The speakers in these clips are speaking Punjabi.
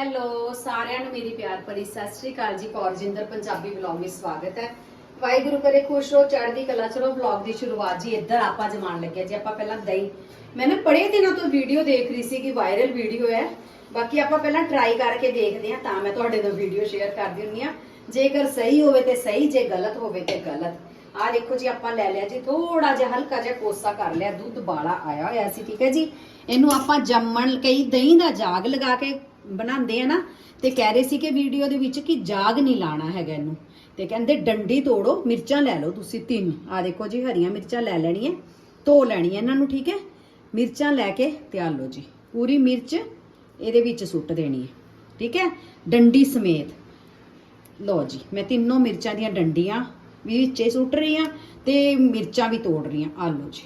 ਹੈਲੋ ਸਾਰਿਆਂ ਨੂੰ ਮੇਰੀ ਪਿਆਰ ਭਰੀ ਸਤਿ ਸ੍ਰੀ ਅਕਾਲ ਜੀ। ਕੌਰਜਿੰਦਰ ਪੰਜਾਬੀ ਵਲੌਗ ਵਿੱਚ ਸਵਾਗਤ ਹੈ। ਵਾਹਿਗੁਰੂ ਕਰੇ, ਖੁਸ਼ ਰਹੋ, ਚੜ੍ਹਦੀ ਕਲਾ ਚਲੋ ਵਲੌਗ ਦੀ ਸ਼ੁਰੂਆਤ ਜੀ ਇੱਧਰ ਆਪਾਂ ਜਮਾਣ ਲੱਗਿਆ ਜੀ, ਆਪਾਂ ਪਹਿਲਾਂ ਦਹੀਂ। ਮੈਂ ਨਾ ਬੜੇ ਦਿਨਾਂ ਤੋਂ ਵੀਡੀਓ ਦੇਖ ਰਹੀ ਸੀ ਕਿ ਵਾਇਰਲ ਵੀਡੀਓ ਹੈ। ਬਾਕੀ ਆਪਾਂ ਪਹਿਲਾਂ ਟਰਾਈ ਕਰਕੇ ਦੇਖਦੇ ਹਾਂ, ਤਾਂ ਮੈਂ ਤੁਹਾਡੇ ਨਾਲ ਵੀਡੀਓ ਸ਼ੇਅਰ ਕਰਦੀ ਹੁੰਦੀ ਆ ਜੇਕਰ ਸਹੀ ਹੋਵੇ ਤੇ ਸਹੀ, ਜੇ ਗਲਤ ਹੋਵੇ ਤੇ ਗਲਤ। ਆ ਦੇਖੋ ਜੀ, ਆਪਾਂ ਲੈ ਲਿਆ ਜੀ ਥੋੜਾ ਜਿਹਾ ਹਲਕਾ ਜਿਹਾ ਕੋਸਾ ਕਰ ਲਿਆ, ਦੁੱਧ ਬਾਲਾ ਆਇਆ ਹੋਇਆ ਸੀ, ਠੀਕ ਹੈ ਜੀ। ਇਹਨੂੰ ਆਪਾਂ ਜੰਮਣ ਕਈ ਦਹੀਂ ਦਾ ਜਾਗ ਲਗਾ ਕੇ ਬਣਾਉਂਦੇ ਆ ਨਾ, ਤੇ ਕਹਿ ਰਹੇ ਸੀ ਕਿ ਵੀਡੀਓ ਦੇ ਵਿੱਚ ਕਿ ਜਾਗ ਨਹੀਂ ਲਾਣਾ ਹੈਗਾ ਇਹਨੂੰ। ਤੇ ਕਹਿੰਦੇ, ਡੰਡੀ ਤੋੜੋ, ਮਿਰਚਾਂ ਲੈ ਲਓ ਤੁਸੀਂ ਤਿੰਨ। ਆ ਦੇਖੋ ਜੀ, ਹਰੀਆਂ ਮਿਰਚਾਂ ਲੈ ਲੈਣੀ ਹੈ ਧੋ ਲੈਣੀ ਹੈ ਇਹਨਾਂ ਨੂੰ, ਠੀਕ ਹੈ? ਮਿਰਚਾਂ ਲੈ ਕੇ ਤਿਆਰ ਲਓ ਜੀ। ਪੂਰੀ ਮਿਰਚ ਇਹਦੇ ਵਿੱਚ ਸੁੱਟ ਦੇਣੀ ਹੈ, ਠੀਕ ਹੈ? ਡੰਡੀ ਸਮੇਤ। ਲਓ ਜੀ, ਮੈਂ ਤਿੰਨੋਂ ਮਿਰਚਾਂ ਦੀਆਂ ਡੰਡੀਆਂ ਵੀ ਵਿੱਚੇ ਸੁੱਟ ਰਹੀ ਆ ਤੇ ਮਿਰਚਾਂ ਵੀ ਤੋੜ ਰਹੀ ਆ ਆ ਲਓ ਜੀ।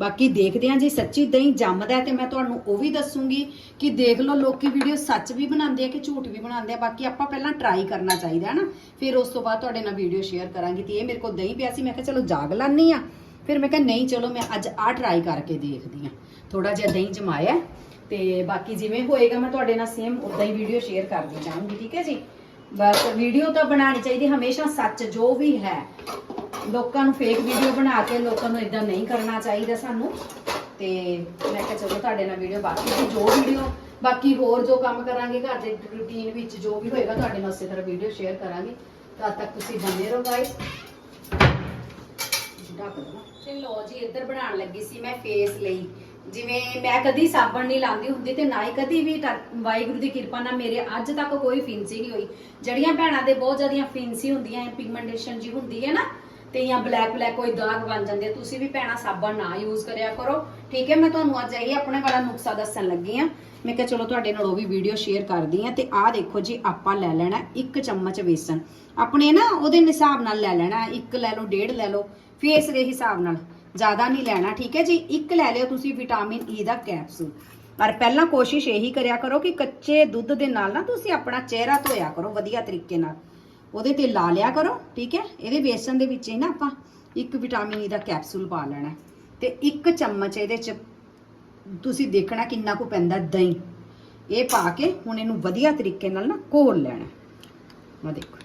ਬਾਕੀ ਦੇਖਦੇ ਹਾਂ ਜੀ ਸੱਚੀ ਦਹੀਂ ਜੰਮਦਾ ਹੈ ਤੇ ਮੈਂ ਤੁਹਾਨੂੰ ਉਹ ਵੀ ਦੱਸੂਗੀ ਕਿ ਦੇਖ ਲਓ ਲੋਕੀ ਵੀਡੀਓ ਸੱਚ ਵੀ ਬਣਾਉਂਦੇ ਆ ਕਿ ਝੂਠ ਵੀ ਬਣਾਉਂਦੇ ਆ, ਬਾਕੀ ਆਪਾਂ ਪਹਿਲਾਂ ਟਰਾਈ ਕਰਨਾ ਚਾਹੀਦਾ ਹੈ ਨਾ। ਫਿਰ ਉਸ ਤੋਂ ਬਾਅਦ ਤੁਹਾਡੇ ਨਾਲ ਵੀਡੀਓ ਸ਼ੇਅਰ ਕਰਾਂਗੀ ਤੇ ਇਹ ਮੇਰੇ ਕੋਲ ਦਹੀਂ ਪਿਆ ਸੀ, ਮੈਂ ਕਿਹਾ ਚਲੋ ਜਾਗ ਲਾਨੀ ਆ। ਫਿਰ ਮੈਂ ਕਿਹਾ ਨਹੀਂ, ਚਲੋ ਮੈਂ ਅੱਜ ਆਹ ਟਰਾਈ ਕਰਕੇ ਦੇਖਦੀ ਆ ਥੋੜਾ ਜਿਹਾ ਦਹੀਂ ਜਮਾਇਆ ਤੇ ਬਾਕੀ ਜਿਵੇਂ ਹੋਏਗਾ ਮੈਂ ਤੁਹਾਡੇ ਨਾਲ ਸੇਮ ਉਦਾਂ ਹੀ ਵੀਡੀਓ ਸ਼ੇਅਰ ਕਰਦੀ ਜਾਵਾਂਗੀ ਠੀਕ ਹੈ ਜੀ? ਬਸ ਵੀਡੀਓ ਤਾਂ ਬਣਾਉਣੀ ਚਾਹੀਦੀ, ਹਮੇਸ਼ਾ ਸੱਚ ਜੋ ਵੀ ਹੈ ਲੋਕਾਂ ਨੂੰ ਫੇਕ ਵੀਡੀਓ ਬਣਾ ਕੇ ਲੋਕਾਂ ਨੂੰ ਇਦਾਂ ਨਹੀਂ ਕਰਨਾ ਚਾਹੀਦਾ ਸਾਨੂੰ। ਤੇ ਮੈਂ ਕਿਹਾ ਚਲੋ ਤੁਹਾਡੇ ਨਾਲ ਵੀਡੀਓ ਬਾਕੀ ਦੀ ਜੋ ਵੀਡੀਓ ਬਾਕੀ ਹੋਰ ਜੋ ਕੰਮ ਕਰਾਂਗੇ ਘਰ ਦੇ ਰੂਟੀਨ ਵਿੱਚ, ਜੋ ਵੀ ਹੋਏਗਾ ਤੁਹਾਡੇ ਨਾਲ ਉਸੇ ਤਰ੍ਹਾਂ ਵੀਡੀਓ ਸ਼ੇਅਰ ਕਰਾਂਗੇ। ਤਦ ਤੱਕ ਤੁਸੀਂ ਬਣੇ ਰਹੋ ਗਾਇਸ ਢੱਕ ਦਵਾਂ ਤੇ ਲੋ ਜੀ, ਇੱਧਰ ਬਣਾਉਣ ਲੱਗੀ ਸੀ ਮੈਂ ਫੇਸ ਲਈ। ਜਿਵੇਂ ਮੈਂ ਕਦੀ ਸਾਬਣ ਨਹੀਂ ਲਾਉਂਦੀ ਹੁੰਦੀ ਤੇ ਨਾ ਹੀ ਕਦੀ ਵੀ ਵਾਹਿਗੁਰੂ ਦੀ ਕਿਰਪਾ ਨਾਲ ਮੇਰੇ ਅੱਜ ਤੱਕ ਕੋਈ ਫਿੰਸੀ ਨਹੀਂ ਹੋਈ। ਜਿਹੜੀਆਂ ਭੈਣਾਂ ਦੇ ਬਹੁਤ ਜ਼ਿਆਦੀਆਂ ਫਿੰਸੀ ਹੁੰਦੀਆਂ ਹੈ ਪਿਗਮੈਂਟੇਸ਼ਨ ਜੀ ਹੁੰਦੀ ਹੈ ਨਾ ਤੇ ਜਾਂ ਬਲੈਕ ਬਲੈਕ ਕੋਈ ਦਾਗ ਬਣ ਜਾਂਦੇ ਆ, ਤੁਸੀਂ ਵੀ ਭੈਣਾਂ ਸਾਬਣ ਨਾ ਯੂਜ਼ ਕਰਿਆ ਕਰੋ। ਠੀਕ ਹੈ ਮੈਂ ਤੁਹਾਨੂੰ ਅੱਜ ਇਹ ਆਪਣੇ ਵਾਲਾ ਨੁਕਸਾ ਦੱਸਣ ਲੱਗੀ ਆ ਮੈਂ ਕਿਹਾ ਚਲੋ ਤੁਹਾਡੇ ਨਾਲ ਉਹ ਵੀ ਵੀਡੀਓ ਸ਼ੇਅਰ ਕਰਦੀ ਆ ਤੇ ਆਹ ਦੇਖੋ ਜੀ ਆਪਾਂ ਲੈ ਲੈਣਾ ਇੱਕ ਚਮਚ ਵੇਸਣ। ਆਪਣੇ ਨਾ ਉਹਦੇ ਹਿਸਾਬ ਨਾਲ ਲੈ ਲੈਣਾ ਇੱਕ ਲੈ ਲਓ ਡੇਢ ਲੈ ਲਓ ਫੇਸ ਦੇ ਹਿਸਾਬ ਨਾਲ। ਜ਼ਿਆਦਾ ਨਹੀਂ ਲੈਣਾ ਠੀਕ ਹੈ ਜੀ? ਇੱਕ ਲੈ ਲਿਓ ਤੁਸੀਂ ਵਿਟਾਮਿਨ ਈ e ਦਾ ਕੈਪਸੂਲ ਪਰ ਪਹਿਲਾਂ ਕੋਸ਼ਿਸ਼ ਇਹੀ ਕਰਿਆ ਕਰੋ ਕਿ ਕੱਚੇ ਦੁੱਧ ਦੇ ਨਾਲ ਨਾ ਤੁਸੀਂ ਆਪਣਾ ਚਿਹਰਾ ਧੋਇਆ ਕਰੋ ਵਧੀਆ ਤਰੀਕੇ ਨਾਲ। ਉਹਦੇ ਤੇ ਲਾ ਲਿਆ ਕਰੋ, ਠੀਕ ਹੈ? ਇਹਦੇ ਬੇਸਨ ਦੇ ਵਿੱਚ ਹੀ ਨਾ ਆਪਾਂ ਇੱਕ ਵਿਟਾਮਿਨ ਈ e ਦਾ ਕੈਪਸੂਲ ਪਾ ਲੈਣਾ ਤੇ ਇੱਕ ਚਮਚ ਇਹਦੇ ਚ ਤੁਸੀਂ ਦੇਖਣਾ ਕਿੰਨਾ ਕੁ ਪੈਂਦਾ ਦਹੀਂ। ਇਹ ਪਾ ਕੇ ਹੁਣ ਇਹਨੂੰ ਵਧੀਆ ਤਰੀਕੇ ਨਾਲ ਨਾ ਘੋਲ ਲੈਣਾ ਆ ਦੇਖੋ।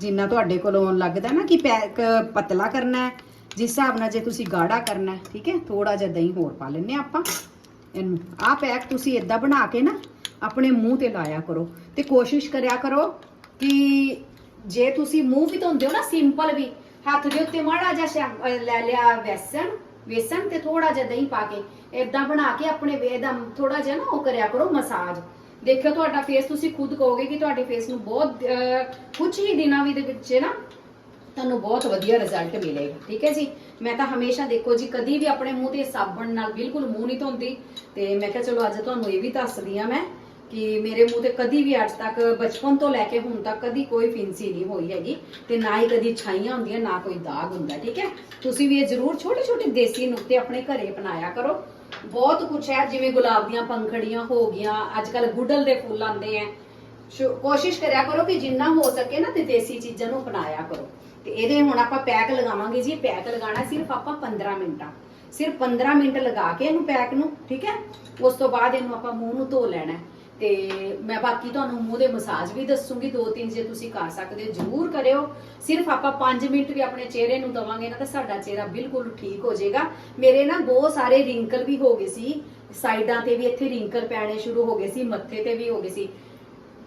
ਜਿੰਨਾ ਤੁਹਾਡੇ ਕੋਲੋਂ ਲੱਗਦਾ ਨਾ ਕਿ ਪੈਕ ਪਤਲਾ ਕਰਨਾ ਹੈ, ਜਿਸ ਹਿਸਾਬ ਨਾਲ ਜੇ ਤੁਸੀਂ ਗਾੜਾ ਕਰਨਾ ਠੀਕ ਹੈ? ਥੋੜਾ ਜਿਹਾ ਦਹੀਂ ਹੋਰ ਪਾ ਲੈਣੇ ਆਪਾਂ। ਇਹਨੂੰ ਆਹ ਪੈਕ ਤੁਸੀਂ ਇਦਾਂ ਬਣਾ ਕੇ ਨਾ ਆਪਣੇ ਮੂੰਹ ਤੇ ਲਾਇਆ ਕਰੋ। ਤੇ ਕੋਸ਼ਿਸ਼ ਕਰਿਆ ਕਰੋ ਕਿ ਜੇ ਤੁਸੀਂ ਮੂੰਹ ਵੀ ਧੋਂਦੇ ਹੋ ਨਾ ਸਿੰਪਲ ਵੀ ਹੱਥ ਦੇ ਉੱਤੇ ਮਾੜਾ ਜਿਹਾ ਸ਼ੈਂ- ਅਹ ਲੈ ਲਿਆ ਵੇਸਣ ਵੇਸਣ ਤੇ ਥੋੜਾ ਜਿਹਾ ਦਹੀਂ ਪਾ ਕੇ ਇਦਾਂ ਬਣਾ ਕੇ ਆਪਣੇ ਵੇ ਦਾ ਥੋੜਾ ਜਿਹਾ ਨਾ ਉਹ ਕਰਿਆ ਕਰੋ ਮਸਾਜ। ਦੇਖਿਓ ਤੁਹਾਡਾ ਫੇਸ ਤੁਸੀਂ ਖੁਦ ਕਹੋਗੇ ਕਿ ਤੁਹਾਡੇ ਫੇਸ ਨੂੰ ਬਹੁਤ ਅਹ, ਕੁਝ ਹੀ ਦਿਨਾਂ ਵੀ ਦੇ ਵਿੱਚ ਨਾ ਤੁਹਾਨੂੰ ਬਹੁਤ ਵਧੀਆ ਰਿਜ਼ਲਟ ਮਿਲੇਗਾ। ਠੀਕ ਹੈ ਜੀ? ਮੈਂ ਤਾਂ ਹਮੇਸ਼ਾ ਦੇਖੋ ਜੀ ਕਦੀ ਵੀ ਆਪਣੇ ਮੂੰਹ ਤੇ ਸਾਬਣ ਨਾਲ ਬਿਲਕੁਲ ਮੂੰਹ ਨਹੀਂ ਧੋਂਦੀ। ਤੇ ਮੈਂ ਕਿਹਾ ਚਲੋ ਅੱਜ ਤੁਹਾਨੂੰ ਇਹ ਵੀ ਦੱਸਦੀ ਆ ਮੈਂ ਕਿ ਮੇਰੇ ਮੂੰਹ ਤੇ ਕਦੀ ਵੀ ਅੱਜ ਤੱਕ, ਬਚਪਨ ਤੋਂ ਲੈ ਕੇ ਹੁਣ ਤੱਕ ਕਦੀ ਕੋਈ ਫਿੰਸੀ ਨਹੀਂ ਹੋਈ ਹੈਗੀ ਤੇ ਨਾ ਹੀ ਕਦੀ ਛਾਈਆਂ ਹੁੰਦੀਆਂ, ਨਾ ਕੋਈ ਦਾਗ ਹੁੰਦਾ, ਠੀਕ ਹੈ? ਤੁਸੀਂ ਵੀ ਇਹ ਜ਼ਰੂਰ ਛੋਟੇ ਛੋਟੇ ਦੇਸੀ ਨੁਕਤੇ ਆਪਣੇ ਘਰੇ ਅਪਣਾਇਆ ਕਰੋ। ਬਹੁਤ ਕੁਝ ਹੈ, ਜਿਵੇਂ ਗੁਲਾਬ ਦੀਆਂ ਪੰਖੜੀਆਂ ਹੋ ਗਈਆਂ ਅੱਜ ਕੱਲ ਗੁੱਡਲ ਦੇ ਫੁੱਲ ਆਉਂਦੇ ਆ ਕੋਸ਼ਿਸ਼ ਕਰਿਆ ਕਰੋ ਕਿ ਜਿੰਨਾ ਹੋ ਸਕੇ ਨਾ ਤੇ ਦੇਸੀ ਚੀਜ਼ਾਂ ਨੂੰ ਅਪਣਾਇਆ ਕਰੋ। ਤੇ ਇਹਦੇ ਹੁਣ ਆਪਾਂ ਪੈਕ ਲਗਾਵਾਂਗੇ ਜੀ, ਪੈਕ ਲਗਾਉਣਾ ਸਿਰਫ ਆਪਾਂ 15 ਮਿੰਟਾਂ। ਸਿਰਫ 15 ਮਿੰਟ ਲਗਾ ਕੇ ਇਹਨੂੰ ਪੈਕ ਨੂੰ, ਠੀਕ ਹੈ? ਉਸ ਤੋਂ ਬਾਅਦ ਇਹਨੂੰ ਆਪਾਂ ਮੂੰਹ ਨੂੰ ਧੋ ਲੈਣਾ ਤੇ ਮੈਂ ਬਾਕੀ ਤੁਹਾਨੂੰ ਮੂੰਹ ਦੇ ਮਸਾਜ ਵੀ ਦੱਸੂਗੀ, ਦੋ ਤਿੰਨ ਜੇ ਤੁਸੀਂ ਕਰ ਸਕਦੇ ਹੋ, ਜਰੂਰ ਕਰਿਓ। ਸਿਰਫ ਆਪਾਂ 5 ਮਿੰਟ ਵੀ ਆਪਣੇ ਚਿਹਰੇ ਨੂੰ ਦਵਾਂਗੇ ਨਾ, ਤਾਂ ਸਾਡਾ ਚਿਹਰਾ ਬਿਲਕੁਲ ਠੀਕ ਹੋ ਜਾਏਗਾ। ਮੇਰੇ ਨਾ ਬਹੁਤ ਸਾਰੇ ਰਿੰਕਲ ਵੀ ਹੋ ਗਏ ਸੀ, ਸਾਈਡਾਂ ਤੇ ਵੀ ਇੱਥੇ ਰਿੰਕਲ ਪੈਣੇ ਸ਼ੁਰੂ ਹੋ ਗਏ ਸੀ, ਮੱਥੇ ਤੇ ਵੀ ਹੋ ਗਏ ਸੀ।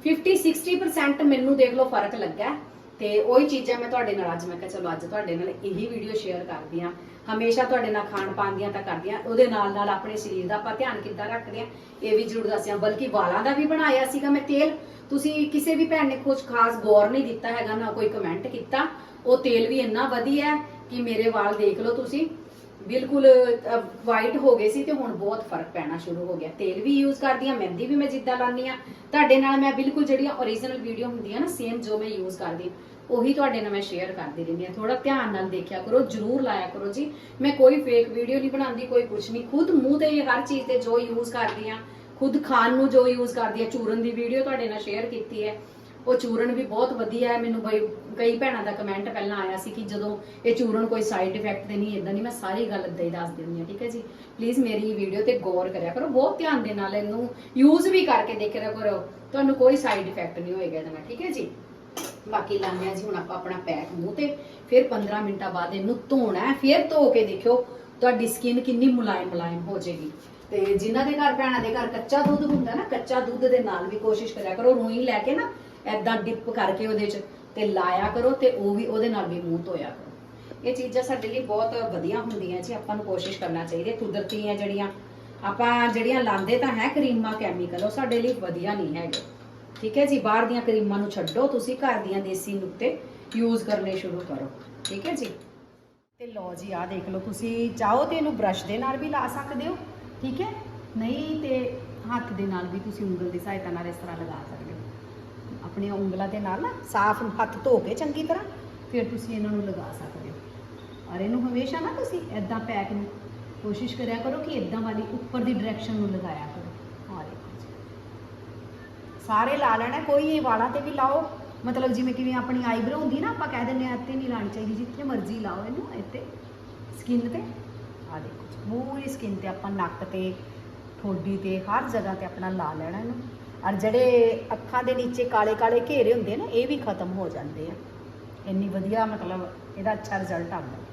50 60% ਮੈਨੂੰ ਦੇਖ ਲਓ ਫ਼ਰਕ ਲੱਗਾ ਤੇ ਉਹੀ ਚੀਜ਼ਾਂ ਮੈਂ ਤੁਹਾਡੇ ਨਾਲ, ਅੱਜ ਮੈਂ ਕਿਹਾ ਚਲੋ ਅੱਜ ਤੁਹਾਡੇ ਨਾਲ ਇਹੀ ਵੀਡੀਓ ਸ਼ੇਅਰ ਕਰਦੀ ਆ ਹਮੇਸ਼ਾ ਤੁਹਾਡੇ ਨਾਲ ਖਾਣ ਪਾਣ ਦੀਆਂ ਤਾਂ ਕਰਦੀ ਆ ਉਹਦੇ ਨਾਲ ਨਾਲ ਆਪਣੇ ਸਰੀਰ ਦਾ ਆਪਾਂ ਧਿਆਨ ਕਿੱਦਾਂ ਰੱਖਦੇ ਆ ਇਹ ਵੀ ਜ਼ਰੂਰ ਦੱਸਿਆ ਬਲਕਿ ਵਾਲਾਂ ਦਾ ਵੀ ਬਣਾਇਆ ਸੀਗਾ ਮੈਂ ਤੇਲ। ਤੁਸੀਂ ਕਿਸੇ ਵੀ ਭੈਣ ਨੇ ਕੁਝ ਖਾਸ ਗੌਰ ਨਹੀਂ ਦਿੱਤਾ ਹੈਗਾ ਨਾ ਕੋਈ ਕਮੈਂਟ ਕੀਤਾ। ਉਹ ਤੇਲ ਵੀ ਇੰਨਾ ਵਧੀਆ ਕਿ ਮੇਰੇ ਵਾਲ ਦੇਖ ਲਓ ਤੁਸੀਂ। ਬਿਲਕੁਲ ਵਾਈਟ ਹੋ ਗਏ ਸੀ ਤੇ ਹੁਣ ਬਹੁਤ ਫ਼ਰਕ ਪੈਣਾ ਸ਼ੁਰੂ ਹੋ ਗਿਆ। ਤੇਲ ਵੀ ਯੂਜ਼ ਕਰਦੀ ਆ ਮਹਿੰਦੀ ਵੀ ਮੈਂ ਜਿੱਦਾਂ ਲਾਉਂਦੀ ਆ ਤੁਹਾਡੇ ਨਾਲ ਮੈਂ ਬਿਲਕੁਲ ਜਿਹੜੀਆਂ ਓਰੀਜਨਲ ਵੀਡੀਓ ਹੁੰਦੀਆਂ ਨਾ ਸੇਮ ਜੋ ਮੈਂ ਯੂਜ਼ ਕਰਦੀ ਹਾਂ, ਉਹੀ ਤੁਹਾਡੇ ਨਾਲ ਮੈਂ ਸ਼ੇਅਰ ਕਰਦੀ ਰਹਿੰਦੀ ਹਾਂ। ਥੋੜਾ ਧਿਆਨ ਨਾਲ ਦੇਖਿਆ ਕਰੋ, ਜਰੂਰ ਲਾਇਆ ਕਰੋ ਜੀ। ਮੈਂ ਕੋਈ ਫੇਕ ਵੀਡੀਓ ਨਹੀਂ ਬਣਾਉਂਦੀ, ਕੋਈ ਕੁਝ ਨਹੀਂ। ਖੁਦ ਮੂੰਹ ਤੇ ਹਰ ਚੀਜ਼ ਤੇ ਜੋ ਯੂਜ਼ ਕਰਦੀ ਆ ਖੁਦ ਖਾਣ ਨੂੰ ਜੋ ਯੂਜ਼ ਕਰਦੀ ਆ ਚੂਰਨ ਦੀ ਵੀਡੀਓ ਤੁਹਾਡੇ ਨਾਲ ਸ਼ੇਅਰ ਕੀਤੀ ਹੈ। ਉਹ ਚੂਰਨ ਵੀ ਬਹੁਤ ਵਧੀਆ ਹੈ। ਮੈਨੂੰ ਬਈ ਕਈ ਭੈਣਾਂ ਦਾ ਕਮੈਂਟ ਪਹਿਲਾਂ ਆਇਆ ਸੀ ਕਿ ਜਦੋਂ ਇਹ ਚੂਰਨ ਕੋਈ ਸਾਈਡ ਇਫੈਕਟ ਤੇ ਨਹੀਂ ਇਦਾਂ ਨਹੀਂ, ਮੈਂ ਸਾਰੀ ਗੱਲ ਏਦਾਂ ਹੀ ਦੱਸ ਦਿੰਦੀ ਹਾਂ, ਠੀਕ ਹੈ ਜੀ? ਪਲੀਜ਼ ਮੇਰੀ ਵੀਡੀਓ ਤੇ ਗੌਰ ਕਰਿਆ ਕਰੋ। ਬਹੁਤ ਧਿਆਨ ਦੇ ਨਾਲ ਇਹਨੂੰ ਯੂਜ਼ ਵੀ ਕਰਕੇ ਦੇਖਿਆ ਕਰੋ। ਤੁਹਾਨੂੰ ਕੋਈ ਸਾਈਡ ਇਫੈਕਟ ਨਹੀਂ ਹੋਏਗਾ ਇਹਦਾ ਠੀਕ ਹੈ ਜੀ? ਬਾਕੀ ਲਾਉਂਦੇ ਹਾਂ ਜੀ ਹੁਣ ਆਪਾਂ ਆਪਣਾ ਪੈਕ ਮੂੰਹ ਤੇ, ਫਿਰ 15 ਮਿੰਟਾਂ ਬਾਅਦ ਇਹਨੂੰ ਧੋਣਾ ਫਿਰ ਧੋ ਕੇ ਦੇਖਿਓ ਤੁਹਾਡੀ ਸਕਿਨ ਕਿੰਨੀ ਮੁਲਾਇਮ ਮੁਲਾਇਮ ਹੋ ਜਾਏਗੀ। ਤੇ ਜਿਨ੍ਹਾਂ ਦੇ ਘਰ ਭੈਣਾਂ ਦੇ ਘਰ ਕੱਚਾ ਦੁੱਧ ਹੁੰਦਾ ਨਾ, ਕੱਚਾ ਦੁੱਧ ਦੇ ਨਾਲ ਵੀ ਕੋਸ਼ਿਸ਼ ਕਰਿਆ ਕਰੋ, ਰੂਈ ਲੈ ਕੇ ਨਾ ਐਦਾਂ ਡਿਪ ਕਰਕੇ ਉਹਦੇ 'ਚ ਤੇ ਲਾਇਆ ਕਰੋ ਤੇ ਉਹ ਵੀ ਉਹਦੇ ਨਾਲ ਵੀ ਮੂੰਹ ਧੋਇਆ ਕਰੋ। ਇਹ ਚੀਜ਼ਾਂ ਸਾਡੇ ਲਈ ਬਹੁਤ ਵਧੀਆ ਹੁੰਦੀਆਂ ਜੀ, ਆਪਾਂ ਨੂੰ ਕੋਸ਼ਿਸ਼ ਕਰਨਾ ਚਾਹੀਦੀ ਹੈ, ਕੁਦਰਤੀ ਹੈ ਜਿਹੜੀਆਂ। ਆਪਾਂ ਜਿਹੜੀਆਂ ਲਾਉਂਦੇ ਤਾਂ ਹੈ ਕਰੀਮਾਂ ਕੈਮੀਕਲ ਉਹ ਸਾਡੇ ਲਈ ਵਧੀਆ ਨਹੀਂ ਹੈਗੇ। ਠੀਕ ਹੈ ਜੀ? ਬਾਹਰ ਦੀਆਂ ਕਰੀਮਾਂ ਨੂੰ ਛੱਡੋ, ਤੁਸੀਂ ਘਰ ਦੀਆਂ ਦੇਸੀ ਨੁਕਤੇ ਯੂਜ਼ ਕਰਨੇ ਸ਼ੁਰੂ ਕਰੋ। ਠੀਕ ਹੈ ਜੀ? ਤੇ ਲਓ ਜੀ, ਆਹ ਦੇਖ ਲਓ, ਤੁਸੀਂ ਚਾਹੋ ਤੇ ਇਹਨੂੰ ਬ੍ਰਸ਼ ਦੇ ਨਾਲ ਵੀ ਲਾ ਸਕਦੇ ਹੋ, ਠੀਕ ਹੈ? ਨਹੀਂ ਤੇ ਹੱਥ ਦੇ ਨਾਲ ਵੀ ਤੁਸੀਂ ਉਂਗਲ ਦੀ ਸਹਾਇਤਾ ਨਾਲ ਇਸ ਤਰ੍ਹਾਂ ਲਗਾ ਸਕਦੇ ਹੋ। ਆਪਣੀਆਂ ਉਂਗਲਾਂ ਦੇ ਨਾਲ ਨਾ ਸਾਫ਼ ਹੱਥ ਧੋ ਕੇ ਚੰਗੀ ਤਰ੍ਹਾਂ ਫਿਰ ਤੁਸੀਂ ਇਹਨਾਂ ਨੂੰ ਲਗਾ ਸਕਦੇ ਹੋ। ਔਰ ਇਹਨੂੰ ਹਮੇਸ਼ਾ ਨਾ ਤੁਸੀਂ ਐਦਾਂ ਪੈਕ ਨੂੰ ਕੋਸ਼ਿਸ਼ ਕਰਿਆ ਕਰੋ ਕਿ ਐਦਾਂ ਵਾਲੀ ਉੱਪਰ ਦੀ ਡਾਇਰੈਕਸ਼ਨ ਨੂੰ ਲਗਾਇਆ ਕਰੋ। ਸਾਰੇ ਲਾ ਲੈਣਾ, ਕੋਈ ਇਹ ਵਾਲਾਂ ਤੇ ਵੀ ਲਾਓ। ਮਤਲਬ ਜਿਵੇਂ ਕਿਵੇਂ ਆਪਣੀ ਆਈਬ੍ਰੋ ਹੁੰਦੀ ਨਾ, ਆਪਾਂ ਕਹਿ ਦਿੰਦੇ ਆ ਇੱਥੇ ਨਹੀਂ ਲਾਣੀ ਚਾਹੀਦੀ, ਜਿੱਥੇ ਮਰਜ਼ੀ ਲਾਓ ਇਹਨੂੰ, ਇੱਥੇ। ਸਕਿਨ ਤੇ ਆ ਦੇਖੋ ਪੂਰੀ ਸਕਿਨ ਤੇ ਆਪਾਂ ਨੱਕ ਤੇ, ਠੋਡੀ ਤੇ, ਹਰ ਜਗ੍ਹਾ ਤੇ ਆਪਣਾ ਲਾ ਲੈਣਾ ਇਹਨੂੰ। ਔਰ ਜਿਹੜੇ ਅੱਖਾਂ ਦੇ ਨੀਚੇ ਕਾਲੇ ਕਾਲੇ ਘੇਰੇ ਹੁੰਦੇ ਆ ਨਾ, ਇਹ ਵੀ ਖਤਮ ਹੋ ਜਾਂਦੇ ਆ। ਇੰਨੀ ਵਧੀਆ, ਮਤਲਬ ਇਹਦਾ ਅੱਛਾ ਰਿਜ਼ਲਟ ਆਉਂਦਾ।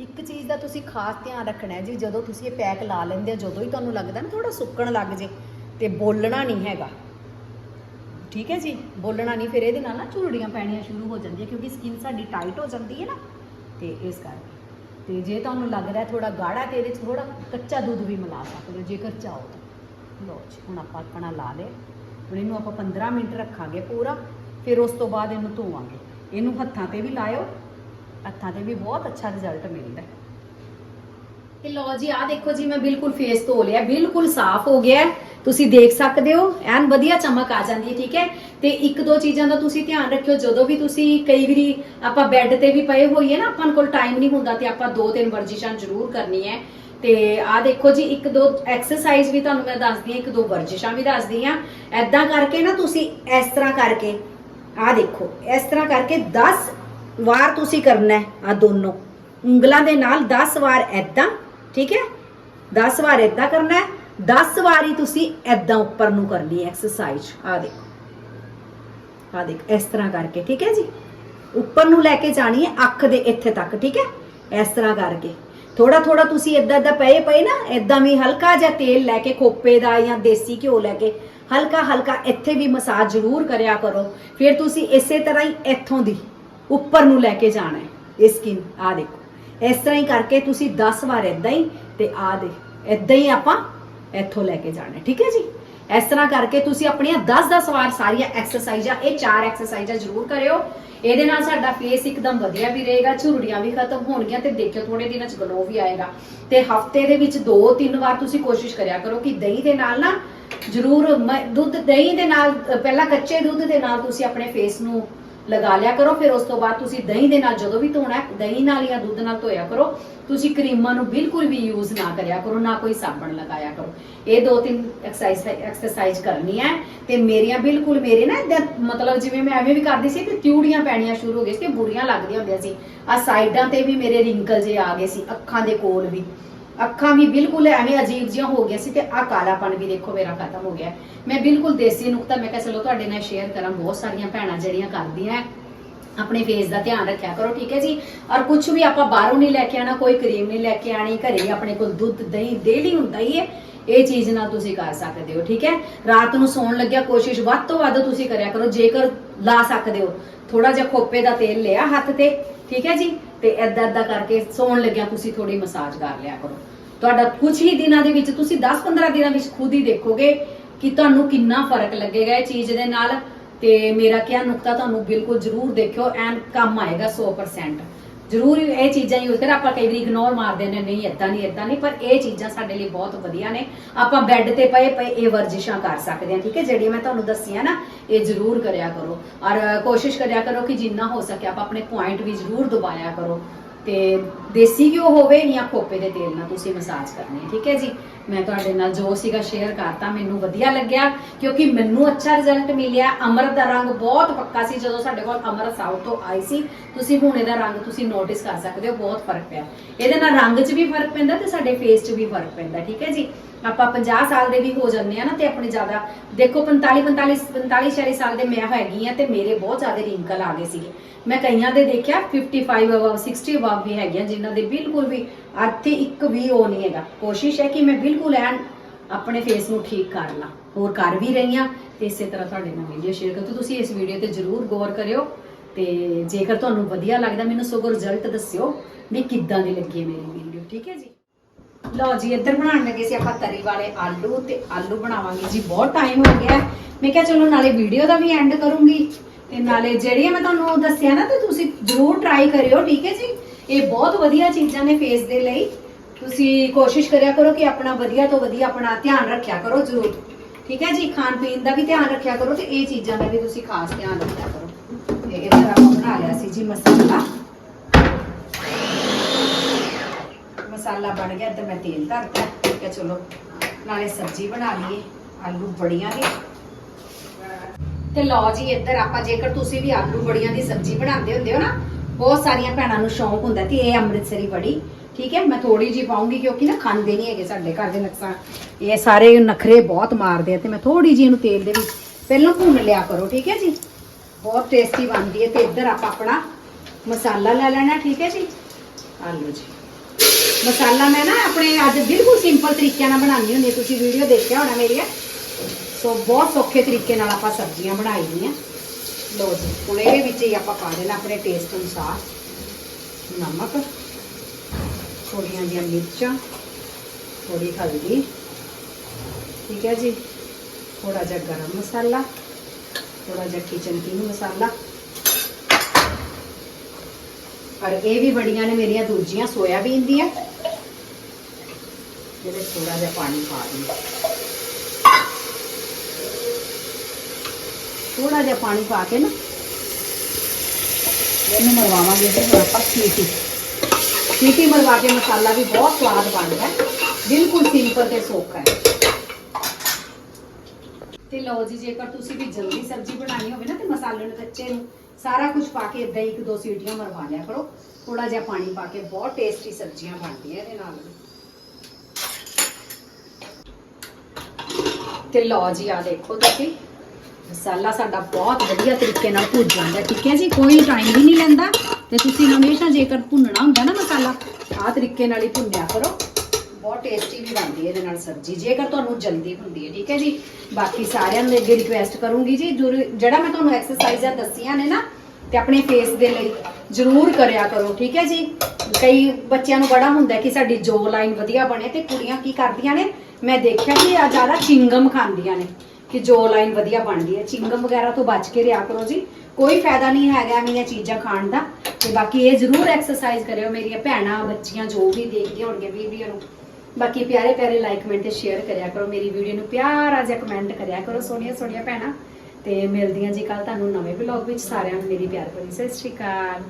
ਇੱਕ ਚੀਜ਼ ਦਾ ਤੁਸੀਂ ਖਾਸ ਧਿਆਨ ਰੱਖਣਾ ਹੈ ਜੀ, ਜਦੋਂ ਤੁਸੀਂ ਇਹ ਪੈਕ ਲਾ ਲੈਂਦੇ ਹੋ, ਜਦੋਂ ਹੀ ਤੁਹਾਨੂੰ ਲੱਗਦਾ ਨਾ ਥੋੜਾ ਸੁੱਕਣ ਲੱਗ ਜੇ, ਤੇ ਬੋਲਣਾ ਨਹੀਂ ਹੈਗਾ। ਠੀਕ ਹੈ ਜੀ? ਬੋਲਣਾ ਨਹੀਂ, ਫਿਰ ਇਹਦੇ ਨਾਲ ਨਾ ਝੁਰੜੀਆਂ ਪੈਣੀਆਂ ਸ਼ੁਰੂ ਹੋ ਜਾਂਦੀਆਂ, ਕਿਉਂਕਿ ਸਕਿਨ ਸਾਡੀ ਟਾਈਟ ਹੋ ਜਾਂਦੀ ਹੈ ਨਾ। ਤੇ ਇਸ ਕਰਕੇ। ਤੇ ਜੇ ਤੁਹਾਨੂੰ ਲੱਗਦਾ ਰਿਹਾ ਥੋੜਾ ਗਾੜਾ ਤੇ ਇਹਦੇ 'ਚ ਥੋੜਾ ਕੱਚਾ ਦੁੱਧ ਵੀ ਮਿਲਾ ਸਕਦੇ ਹੋ, ਜੇਕਰ ਚਾਹੋ ਤਾਂ। ਲਓ ਜੀ, ਹੁਣ ਆਪਾਂ ਆਪਣਾ ਲਾ ਲਿਆ ਹੁਣ ਇਹਨੂੰ ਆਪਾਂ 15 ਮਿੰਟ ਰੱਖਾਂਗੇ ਪੂਰਾ, ਫਿਰ ਉਸ ਤੋਂ ਬਾਅਦ ਇਹਨੂੰ ਧੋਵਾਂਗੇ। ਇਹਨੂੰ ਹੱਥਾਂ ਤੇ ਵੀ ਲਾਇਓ ਹੱਥਾਂ ਤੇ ਵੀ ਬਹੁਤ ਅੱਛਾ ਰਿਜ਼ਲਟ ਮਿਲਦਾ। ਹੈ ਤੇ ਲਓ ਜੀ, ਆਹ ਦੇਖੋ ਜੀ, ਮੈਂ ਬਿਲਕੁਲ ਫੇਸ ਧੋ ਲਿਆ, ਬਿਲਕੁਲ ਸਾਫ਼ ਹੋ ਗਿਆ ਹੈ। ਤੁਸੀਂ ਦੇਖ ਸਕਦੇ ਹੋ, ਐਨ ਵਧੀਆ ਚਮਕ ਆ ਜਾਂਦੀ ਹੈ, ਠੀਕ ਹੈ? ਤੇ ਇੱਕ ਦੋ ਚੀਜ਼ਾਂ ਦਾ ਤੁਸੀਂ ਧਿਆਨ ਰੱਖਿਓ, ਜਦੋਂ ਵੀ ਤੁਸੀਂ ਕਈ ਵਾਰੀ ਆਪਾਂ ਬੈੱਡ ਤੇ ਵੀ ਪਏ ਹੋਈਏ ਨਾ, ਆਪਾਂ ਕੋਲ ਟਾਈਮ ਨਹੀਂ ਹੁੰਦਾ ਤੇ ਆਪਾਂ ਦੋ ਤਿੰਨ ਵਰਜਿਸ਼ਾਂ ਜ਼ਰੂਰ ਕਰਨੀ ਹੈ। ਤੇ ਆਹ ਦੇਖੋ ਜੀ, ਇੱਕ ਦੋ ਐਕਸਰਸਾਈਜ਼ ਵੀ ਤੁਹਾਨੂੰ ਮੈਂ ਦੱਸਦੀ ਹਾਂ, ਇੱਕ ਦੋ ਵਰਜਿਸ਼ਾਂ ਵੀ ਦੱਸਦੀ ਹਾਂ। ਐਦਾਂ ਕਰਕੇ ਨਾ ਤੁਸੀਂ ਇਸ ਤਰ੍ਹਾਂ ਕਰਕੇ, ਆਹ ਦੇਖੋ, ਇਸ ਤਰ੍ਹਾਂ ਕਰਕੇ 10 ਵਾਰ ਤੁਸੀਂ ਕਰਨਾ ਹੈ ਆ ਦੋਨੋਂ। ਉਂਗਲਾਂ ਦੇ ਨਾਲ 10 ਵਾਰ ਐਦਾਂ ਠੀਕ ਹੈ? 10 ਵਾਰ ਐਦਾਂ ਕਰਨਾ ਹੈ 10 ਵਾਰੀ ਤੁਸੀਂ ਐਦਾਂ ਉੱਪਰ ਨੂੰ ਕਰਨੀ ਹੈ ਐਕਸਰਸਾਈਜ਼ ਆ ਦੇਖੋ। ਆ ਦੇਖ, ਇਸ ਤਰ੍ਹਾਂ ਕਰਕੇ, ਠੀਕ ਹੈ ਜੀ? ਉੱਪਰ ਨੂੰ ਲੈ ਕੇ ਜਾਣੀ ਹੈ ਅੱਖ ਦੇ ਇੱਥੇ ਤੱਕ, ਠੀਕ ਹੈ? ਇਸ ਤਰ੍ਹਾਂ ਕਰਕੇ। ਥੋੜਾ ਥੋੜਾ ਤੁਸੀਂ ਇਦਾਂ ਇਦਾਂ ਪਏ ਪਏ ਨਾ ਇਦਾਂ ਵੀ ਹਲਕਾ ਜਿਹਾ ਤੇਲ ਲੈ ਕੇ, ਖੋਪੇ ਦਾ ਜਾਂ ਦੇਸੀ ਘਿਓ ਲੈ ਕੇ ਹਲਕਾ ਹਲਕਾ ਇੱਥੇ ਵੀ ਮਸਾਜ ਜ਼ਰੂਰ ਕਰਿਆ ਕਰੋ। ਫਿਰ ਤੁਸੀਂ ਇਸੇ ਤਰ੍ਹਾਂ ਹੀ ਇੱਥੋਂ ਦੀ ਉੱਪਰ ਨੂੰ ਲੈ ਕੇ ਜਾਣਾ ਹੈ। ਇਹ ਸਕਿਨ ਆ ਦੇਖੋ। ਇਸ ਤਰ੍ਹਾਂ ਹੀ ਕਰਕੇ ਤੁਸੀਂ 10 ਵਾਰ ਇਦਾਂ ਹੀ ਤੇ ਆ ਦੇ ਇਦਾਂ ਹੀ ਆਪਾਂ ਇੱਥੋਂ ਲੈ ਕੇ ਜਾਣਾ ਠੀਕ ਹੈ ਜੀ? ਇਸ ਤਰ੍ਹਾਂ ਕਰਕੇ ਤੁਸੀਂ ਆਪਣੀਆਂ 10-10 ਵਾਰ ਸਾਰੀਆਂ ਐਕਸਰਸਾਈਜ਼ਾਂ ਇਹ ਚਾਰ ਐਕਸਰਸਾਈਜ਼ਾਂ ਜ਼ਰੂਰ ਕਰਿਓ। ਇਹਦੇ ਨਾਲ ਸਾਡਾ ਫੇਸ ਇੱਕਦਮ ਵਧੀਆ ਵੀ ਰਹੇਗਾ, ਝੁਰੜੀਆਂ ਵੀ ਖਤਮ ਹੋਣਗੀਆਂ ਤੇ ਦੇਖਿਓ ਥੋੜੇ ਦਿਨਾਂ ਚ ਗਲੋ ਵੀ ਆਏਗਾ। ਤੇ ਹਫ਼ਤੇ ਦੇ ਵਿੱਚ 2-3 ਵਾਰ ਤੁਸੀਂ ਕੋਸ਼ਿਸ਼ ਕਰਿਆ ਕਰੋ ਕਿ ਦਹੀਂ ਦੇ ਨਾਲ ਨਾ ਜ਼ਰੂਰ ਮ- ਦੁੱਧ, ਦਹੀਂ ਦੇ ਨਾਲ ਪਹਿਲਾਂ ਕੱਚੇ ਦੁੱਧ ਦੇ ਨਾਲ ਤੁਸੀਂ ਆਪਣੇ ਫੇਸ ਨੂੰ ਲਗਾ ਲਿਆ ਕਰੋ, ਫਿਰ ਉਸ ਤੋਂ ਬਾਅਦ ਤੁਸੀਂ ਦਹੀਂ ਦੇ ਨਾਲ ਜਦੋਂ ਵੀ ਧੋਣਾ ਦਹੀਂ ਨਾਲ ਜਾਂ ਦੁੱਧ ਨਾਲ ਧੋਇਆ ਕਰੋ। ਤੁਸੀਂ ਕਰੀਮਾਂ ਨੂੰ ਬਿਲਕੁਲ ਵੀ ਯੂਜ਼ ਨਾ ਕਰਿਆ ਕਰੋ, ਨਾ ਕੋਈ ਸਾਬਣ ਲਗਾਇਆ ਕਰੋ। ਇਹ ਦੋ ਤਿੰਨ ਐਕਸਰਸਾਈਜ਼ ਐਕਸਰਸਾਈਜ਼ ਕਰਨੀ ਹੈ ਤੇ ਮੇਰੀਆਂ ਬਿਲਕੁਲ ਮੇਰੇ ਨਾ ਏਦਾਂ ਮਤਲਬ ਜਿਵੇਂ ਮੈਂ ਐਵੇਂ ਵੀ ਕਰਦੀ ਸੀ ਤੇ ਤਿਊੜੀਆਂ ਪੈਣੀਆਂ ਸ਼ੁਰੂ ਹੋ ਗਈ ਸੀ ਤੇ ਬੁਰੀਆਂ ਲੱਗਦੀਆਂ ਹੁੰਦੀਆਂ ਸੀ। ਆ ਸਾਈਡਾਂ ਤੇ ਵੀ ਮੇਰੇ ਰਿੰਕਲ ਜੇ ਆ ਗਏ ਸੀ, ਅੱਖਾਂ ਦੇ ਕੋਲ ਵੀ। ਅੱਖਾਂ ਵੀ ਬਿਲਕੁਲ ਐਵੇਂ ਅਜੀਬ ਜਿਹੀਆਂ ਹੋ ਗਈਆਂ ਸੀ ਤੇ ਆ ਕਾਲਾਪਨ ਵੀ ਦੇਖੋ ਮੇਰਾ ਖਤਮ ਹੋ ਗਿਆ ਮੈਂ ਬਿਲਕੁਲ ਦੇਸੀ ਨੁਕਤਾ, ਮੈਂ ਕਿਹਾ ਚਲੋ ਤੁਹਾਡੇ ਨਾਲ ਸ਼ੇਅਰ ਕਰਾਂ, ਬਹੁਤ ਸਾਰੀਆਂ ਭੈਣਾਂ ਜਿਹੜੀਆਂ ਕਰਦੀਆਂ ਆਪਣੇ ਫੇਸ ਦਾ ਧਿਆਨ ਰੱਖਿਆ ਕਰੋ, ਠੀਕ ਹੈ ਜੀ? ਔਰ ਕੁਝ ਵੀ ਆਪਾਂ ਬਾਹਰੋਂ ਨਹੀਂ ਲੈ ਕੇ ਆਣਾ ਕੋਈ ਕਰੀਮ ਨਹੀਂ ਲੈ ਕੇ ਆਣੀ ਘਰੇ ਆਪਣੇ ਕੋਲ ਦੁੱਧ, ਦਹੀਂ ਡੇਲੀ ਹੁੰਦਾ ਹੀ ਹੈ। ਇਹ ਚੀਜ਼ ਨਾਲ ਤੁਸੀਂ ਕਰ ਸਕਦੇ ਹੋ, ਠੀਕ ਹੈ? ਰਾਤ ਨੂੰ ਸੌਣ ਲੱਗਿਆ, ਕੋਸ਼ਿਸ਼ ਵੱਧ ਤੋਂ ਵੱਧ ਤੁਸੀਂ ਕਰਿਆ ਕਰੋ, ਜੇਕਰ ਲਾ ਸਕਦੇ ਹੋ। ਥੋੜਾ ਜਿਹਾ ਖੋਪੇ ਦਾ ਤੇਲ ਲਿਆ ਹੱਥ ਤੇ, ਠੀਕ ਹੈ ਜੀ? ਤੇ ਏਦਾਂ ਏਦਾਂ ਕਰਕੇ ਸੌਣ ਲੱਗਿਆ, ਤੁਸੀਂ ਥੋੜੀ ਮਸਾਜ ਕਰ ਲਿਆ ਕਰੋ। ਤੁਹਾਡਾ ਕੁਝ ਹੀ ਦਿਨਾਂ ਦੇ ਵਿੱਚ, ਤੁਸੀਂ 10-15 ਦਿਨਾਂ ਵਿੱਚ ਖੁਦ ਹੀ ਦੇਖੋਗੇ ਕਿ ਤੁਹਾਨੂੰ ਕਿੰਨਾ ਫ਼ਰਕ ਲੱਗੇਗਾ ਇਹ ਚੀਜ਼ ਦੇ ਨਾਲ। ਤੇ ਮੇਰਾ ਕਿਹਾ ਨੁਕਤਾ, ਤੁਹਾਨੂੰ ਬਿਲਕੁਲ ਜ਼ਰੂਰ ਦੇਖਿਓ, ਐਨ ਕੰਮ ਆਏਗਾ 100% ਜ਼ਰੂਰ ਇਹ ਚੀਜ਼ਾਂ ਯੂਜ਼ ਕਰ, ਆਪਾਂ ਕਈ ਵਾਰੀ ਇਗਨੋਰ ਮਾਰਦੇ ਨੇ ਨਹੀਂ ਇਦਾਂ ਨਹੀਂ ਇਦਾਂ ਨਹੀਂ, ਪਰ ਇਹ ਚੀਜ਼ਾਂ ਸਾਡੇ ਲਈ ਬਹੁਤ ਵਧੀਆ ਨੇ। ਆਪਾਂ ਬੈੱਡ ਤੇ ਪਏ ਪਏ ਇਹ ਵਰਜਿਸ਼ਾਂ ਕਰ ਸਕਦੇ ਹਾਂ, ਠੀਕ ਹੈ? ਜਿਹੜੀਆਂ ਮੈਂ ਤੁਹਾਨੂੰ ਦੱਸੀਆਂ ਨਾ, ਇਹ ਜ਼ਰੂਰ ਕਰਿਆ ਕਰੋ। ਔਰ ਕੋਸ਼ਿਸ਼ ਕਰਿਆ ਕਰੋ ਕਿ ਜਿੰਨਾ ਹੋ ਸਕੇ ਆਪਾਂ ਆਪਣੇ ਪੁਆਇੰਟ ਵੀ ਜ਼ਰੂਰ ਦਬਾਇਆ ਕਰੋ। ਤੇ ਦੇਸੀ ਘਿਓ ਹੋਵੇ ਜਾਂ ਖੋਪੇ ਦੇ ਤੇਲ ਨਾਲ ਤੁਸੀਂ ਮਸਾਜ ਕਰਨੀ ਹੈ ਠੀਕ ਹੈ ਜੀ? ਮੈਂ ਤੁਹਾਡੇ ਨਾਲ ਜੋ ਸੀਗਾ ਸ਼ੇਅਰ ਕਰਤਾ, ਮੈਨੂੰ ਵਧੀਆ ਲੱਗਿਆ, ਕਿਉਂਕਿ ਮੈਨੂੰ ਅੱਛਾ ਰਿਜ਼ਲਟ ਮਿਲਿਆ। ਅਮਰਤ ਦਾ ਰੰਗ ਬਹੁਤ ਪੱਕਾ ਸੀ, ਜਦੋਂ ਸਾਡੇ ਕੋਲ ਅਮਰਤ ਸਾਊਥ ਤੋਂ ਆਈ ਸੀ ਤੁਸੀਂ ਹੁਣ ਇਹਦਾ ਰੰਗ ਤੁਸੀਂ ਨੋਟਿਸ ਕਰ ਸਕਦੇ ਹੋ, ਬਹੁਤ ਫ਼ਰਕ ਪਿਆ। ਇਹਦੇ ਨਾਲ ਰੰਗ 'ਚ ਵੀ ਫ਼ਰਕ ਪੈਂਦਾ ਤੇ ਸਾਡੇ ਫੇਸ 'ਚ ਵੀ ਫ਼ਰਕ ਪੈਂਦਾ, ਠੀਕ ਹੈ ਜੀ? ਆਪਾਂ 50 ਸਾਲ ਦੇ ਵੀ ਹੋ ਜੰਨੇ ਆ ਨਾ ਤੇ ਆਪਣੇ ਜ਼ਿਆਦਾ, ਦੇਖੋ 45 45 45 46 ਸਾਲ ਦੇ ਮੈਂ ਹੈਗੀ ਆ ਤੇ ਮੇਰੇ ਬਹੁਤ ਜ਼ਿਆਦਾ ਰਿੰਕਲ ਆ ਗਏ ਸੀਗੇ। ਮੈਂ ਕਈਆਂ ਦੇ ਦੇਖਿਆ 55 ਅਬਵ 60 ਅਬਵ ਵੀ ਹੈਗੀਆਂ, ਜਿਨ੍ਹਾਂ ਦੇ ਬਿਲਕੁਲ ਵੀ ਅੱਥੇ ਇੱਕ ਵੀ ਉਹ ਨਹੀਂ ਹੈਗਾ। ਕੋਸ਼ਿਸ਼ ਹੈ ਕਿ ਮੈਂ ਬਿਲਕੁਲ ਐਨ ਆਪਣੇ ਫੇਸ ਨੂੰ ਠੀਕ ਕਰ ਲਾਂ। ਹੋਰ ਕਰ ਵੀ ਰਹੀ ਹਾਂ ਤੇ ਇਸੇ ਤਰ੍ਹਾਂ ਤੁਹਾਡੇ ਨਾਲ ਵੀਡੀਓ ਸ਼ੇਅਰ ਕਰੋ ਤੁਸੀਂ ਇਸ ਵੀਡੀਓ ਤੇ ਜਰੂਰ ਗੌਰ ਕਰਿਓ। ਤੇ ਜੇਕਰ ਤੁਹਾਨੂੰ ਵਧੀਆ ਲੱਗਦਾ ਮੈਨੂੰ ਸਗੋਂ ਰਿਜ਼ਲਟ ਦੱਸਿਓ, ਵੀ ਕਿੱਦਾਂ ਦੀ ਲੱਗੀ ਮੇਰੀ ਵੀਡੀਓ ਠੀਕ ਹੈ ਜੀ? ਲਓ ਜੀ, ਇੱਧਰ ਬਣਾਉਣ ਲੱਗੇ ਸੀ ਆਪਾਂ ਤਰੀ ਵਾਲੇ ਆਲੂ ਤੇ ਆਲੂ ਬਣਾਵਾਂਗੇ ਜੀ, ਬਹੁਤ ਟਾਈਮ ਹੋ ਗਿਆ। ਮੈਂ ਕਿਹਾ ਚਲੋ ਨਾਲੇ ਵੀਡੀਓ ਦਾ ਵੀ ਐਂਡ ਕਰੂੰਗੀ। ਤੇ ਨਾਲੇ ਜਿਹੜੀਆਂ ਮੈਂ ਤੁਹਾਨੂੰ ਦੱਸਿਆ ਨਾ, ਤੇ ਤੁਸੀਂ ਜ਼ਰੂਰ ਟਰਾਈ ਕਰਿਓ, ਠੀਕ ਹੈ ਜੀ? ਇਹ ਬਹੁਤ ਵਧੀਆ ਚੀਜ਼ਾਂ ਨੇ ਫੇਸ ਦੇ ਲਈ। ਤੁਸੀਂ ਕੋਸ਼ਿਸ਼ ਕਰਿਆ ਕਰੋ ਕਿ ਆਪਣਾ ਵਧੀਆ ਤੋਂ ਵਧੀਆ ਆਪਣਾ ਧਿਆਨ ਰੱਖਿਆ ਕਰੋ ਜ਼ਰੂਰ। ਠੀਕ ਹੈ ਜੀ? ਖਾਣ ਪੀਣ ਦਾ ਵੀ ਧਿਆਨ ਰੱਖਿਆ ਕਰੋ ਤੇ ਇਹ ਚੀਜ਼ਾਂ ਦਾ ਵੀ ਤੁਸੀਂ ਖਾਸ ਧਿਆਨ ਰੱਖਿਆ ਕਰੋ। ਇੱਧਰ ਆਪਾਂ ਬਣਾ ਲਿਆ ਸੀ ਜੀ ਮਸਾਲਾ। ਮਸਾਲਾ ਬਣ ਗਿਆ ਤੇ ਮੈਂ ਤੇਲ ਧਰਤਾ। ਠੀਕ ਹੈ ਚਲੋ, ਨਾਲੇ ਸਬਜ਼ੀ ਬਣਾ ਲਈਏ। ਆਲੂ ਬੜੀਆਂ ਦੀ ਤੇ ਲਓ ਜੀ, ਇੱਧਰ ਆਪਾਂ ਜੇਕਰ ਤੁਸੀਂ ਵੀ ਆਲੂ ਬੜੀਆਂ ਦੀ ਸਬਜ਼ੀ ਬਣਾਉਂਦੇ ਹੁੰਦੇ ਹੋ ਨਾ, ਬਹੁਤ ਸਾਰੀਆਂ ਭੈਣਾਂ ਨੂੰ ਸ਼ੌਂਕ ਹੁੰਦਾ ਤੇ ਇਹ ਅੰਮ੍ਰਿਤਸਰੀ ਬੜੀ। ਠੀਕ ਹੈ, ਮੈਂ ਥੋੜੀ ਜੀ ਪਾਉਂਗੀ ਕਿਉਂਕਿ ਨਾ ਖਾਂਦੇ ਨਹੀਂ ਹੈਗੇ ਸਾਡੇ ਘਰ ਦੇ ਨਕਸਾਂ ਇਹ ਸਾਰੇ ਨਖਰੇ ਬਹੁਤ ਮਾਰਦੇ ਆ ਤੇ ਮੈਂ ਥੋੜੀ ਜੀ ਇਹਨੂੰ ਤੇਲ ਦੇ ਵਿੱਚ ਪਹਿਲਾਂ ਭੁੰਨ ਲਿਆ ਕਰੋ, ਠੀਕ ਹੈ ਜੀ। ਬਹੁਤ ਟੇਸਟੀ ਬਣਦੀ ਹੈ ਤੇ ਇੱਧਰ ਆਪਾਂ ਆਪਣਾ ਮਸਾਲਾ ਲੈ ਲੈਣਾ ਠੀਕ ਹੈ ਜੀ? ਆਲੂ ਜੀ। ਮਸਾਲਾ ਮੈਂ ਨਾ ਆਪਣੇ ਅੱਜ ਬਿਲਕੁਲ ਸਿੰਪਲ ਤਰੀਕੇ ਨਾਲ ਬਣਾਉਣੀ ਹੁੰਦੀ ਹਾਂ। ਤੁਸੀਂ ਵੀਡੀਓ ਦੇਖਿਆ ਹੋਣਾ ਮੇਰੀ ਸੋ ਬਹੁਤ ਸੌਖੇ ਤਰੀਕੇ ਨਾਲ ਆਪਾਂ ਸਬਜ਼ੀਆਂ ਬਣਾਈ ਦੀਆਂ। ਲੋ ਜੀ ਹੁਣ ਇਹਦੇ ਵਿੱਚ ਹੀ ਆਪਾਂ ਪਾ ਦੇਣਾ ਆਪਣੇ ਟੇਸਟ ਅਨੁਸਾਰ। ਨਮਕ ਥੋੜੀਆਂ ਜਿਹੀਆਂ ਮਿਰਚਾਂ ਥੋੜੀ ਹਲਦੀ ਠੀਕ ਹੈ ਜੀ? ਥੋੜਾ ਜਿਹਾ ਗਰਮ ਮਸਾਲਾ। ਥੋੜਾ ਜਿਹਾ ਕਿਚਨ ਕਿੰਗ ਮਸਾਲਾ ਪਰ ਇਹ ਵੀ ਬੜੀਆਂ ਨੇ ਮੇਰੀਆਂ ਦੂਜੀਆਂ ਸੋਇਆਬੀਨ ਦੀਆਂ ਇਹਦੇ ਥੋੜਾ ਜਿਹਾ ਪਾਣੀ ਪਾ ਦਿੰਦੇ ਥੋੜਾ ਜਿਹਾ ਪਾਣੀ ਪਾ ਕੇ ਨਾ ਇਹਨੂੰ ਮਰਵਾਵਾਂਗੇ ਤੇ ਹੁਣ ਆਪਾਂ ਸੀਟੀ ਸੀਟੀ ਮਰਵਾ ਕੇ ਮਸਾਲਾ ਵੀ ਬਹੁਤ ਸਵਾਦ ਬਣਦਾ ਹੈ ਬਿਲਕੁਲ ਸਿੰਪਲ ਤੇ ਸੌਖਾ ਹੈ ਤੇ ਲਓ ਜੀ, ਜੇਕਰ ਤੁਸੀਂ ਵੀ ਜਲਦੀ ਸਬਜ਼ੀ ਬਣਾਉਣੀ ਹੋਵੇ ਨਾ ਤੇ ਮਸਾਲੇ ਨੂੰ ਕੱਚੇ ਨੂੰ ਸਾਰਾ ਕੁਝ ਪਾ ਕੇ ਇਦਾਂ ਇੱਕ ਦੋ ਸੀਟੀਆਂ ਮਰਵਾ ਲਿਆ ਕਰੋ। ਥੋੜਾ ਜਿਹਾ ਪਾਣੀ ਪਾ ਕੇ ਬਹੁਤ ਟੇਸਟੀ ਸਬਜ਼ੀਆਂ ਬਣਦੀਆਂ ਇਹਦੇ ਨਾਲ। ਤੇ ਲਓ ਜੀ ਆ ਦੇਖੋ ਤੁਸੀਂ। ਮਸਾਲਾ ਸਾਡਾ ਬਹੁਤ ਵਧੀਆ ਤਰੀਕੇ ਨਾਲ ਭੁੱਜ ਜਾਂਦਾ ਠੀਕ ਹੈ ਜੀ? ਕੋਈ ਟਾਈਮ ਵੀ ਨਹੀਂ ਲੈਂਦਾ ਤੇ ਤੁਸੀਂ ਹਮੇਸ਼ਾ ਜੇਕਰ ਭੁੰਨਣਾ ਹੁੰਦਾ ਨਾ ਮਸਾਲਾ, ਆਹ ਤਰੀਕੇ ਨਾਲ ਹੀ ਭੁੰਨਿਆ ਕਰੋ। ਬਹੁਤ ਟੇਸਟੀ ਵੀ ਬਣਦੀ ਹੈ ਇਹਦੇ ਨਾਲ ਸਬਜ਼ੀ, ਜੇਕਰ ਤੁਹਾਨੂੰ ਜਲਦੀ ਹੁੰਦੀ ਹੈ, ਠੀਕ ਹੈ ਜੀ? ਬਾਕੀ ਸਾਰਿਆਂ ਨੂੰ ਅੱਗੇ ਰਿਕੁਐਸਟ ਕਰੂੰਗੀ ਜੀ ਜਿਹੜਾ ਮੈਂ ਤੁਹਾਨੂੰ ਐਕਸਰਸਾਈਜ਼ਾਂ ਦੱਸੀਆਂ ਨੇ ਨਾ, ਤੇ ਆਪਣੇ ਫੇਸ ਦੇ ਲਈ ਜ਼ਰੂਰ ਕਰਿਆ ਕਰੋ, ਠੀਕ ਹੈ ਜੀ? ਕਈ ਬੱਚਿਆਂ ਨੂੰ ਬੜਾ ਹੁੰਦਾ ਕਿ ਸਾਡੀ ਜੋ ਲਾਈਨ ਵਧੀਆ ਬਣੇ ਤੇ ਕੁੜੀਆਂ ਕੀ ਕਰਦੀਆਂ ਨੇ? ਮੈਂ ਦੇਖਿਆ ਕਿ ਆ ਜ਼ਿਆਦਾ ਚਿੰਗਮ ਖਾਂਦੀਆਂ ਨੇ, ਕਿ ਜੋ ਲਾਈਨ ਵਧੀਆ ਬਣਦੀ ਹੈ। ਚਿੰਗਮ ਵਗੈਰਾ ਤੋਂ ਬਚ ਕੇ ਰਿਹਾ ਕਰੋ ਜੀ। ਕੋਈ ਫਾਇਦਾ ਨਹੀਂ ਹੈਗਾ ਐਵੇਂ ਚੀਜ਼ਾਂ ਖਾਣ ਦਾ। ਤੇ ਬਾਕੀ ਇਹ ਜ਼ਰੂਰ ਐਕਸਰਸਾਈਜ਼ ਕਰਿਓ ਮੇਰੀਆਂ ਭੈਣਾਂ, ਬੱਚੀਆਂ ਜੋ ਵੀ ਦੇਖਦੀਆਂ ਹੋਣਗੀਆਂ ਵੀਡੀਓ ਨੂੰ। ਬਾਕੀ ਪਿਆਰੇ ਪਿਆਰੇ ਲਾਈਕ ਕਮੈਂਟ ਤੇ ਸ਼ੇਅਰ ਕਰਿਆ ਕਰੋ, ਮੇਰੀ ਵੀਡੀਓ ਨੂੰ ਪਿਆਰਾ ਜਿਹਾ ਕਮੈਂਟ ਕਰਿਆ ਕਰੋ, ਸੋਹਣੀਆਂ ਸੋਹਣੀਆਂ ਭੈਣਾਂ। ਤੇ ਮਿਲਦੀਆਂ ਜੀ ਕੱਲ ਤੁਹਾਨੂੰ ਨਵੇਂ ਵਲੌਗ ਵਿੱਚ ਸਾਰਿਆਂ ਨੂੰ, ਮੇਰੀ ਪਿਆਰ ਭਰੀ ਸਤਿ ਸ਼੍ਰੀ ਅਕਾਲ।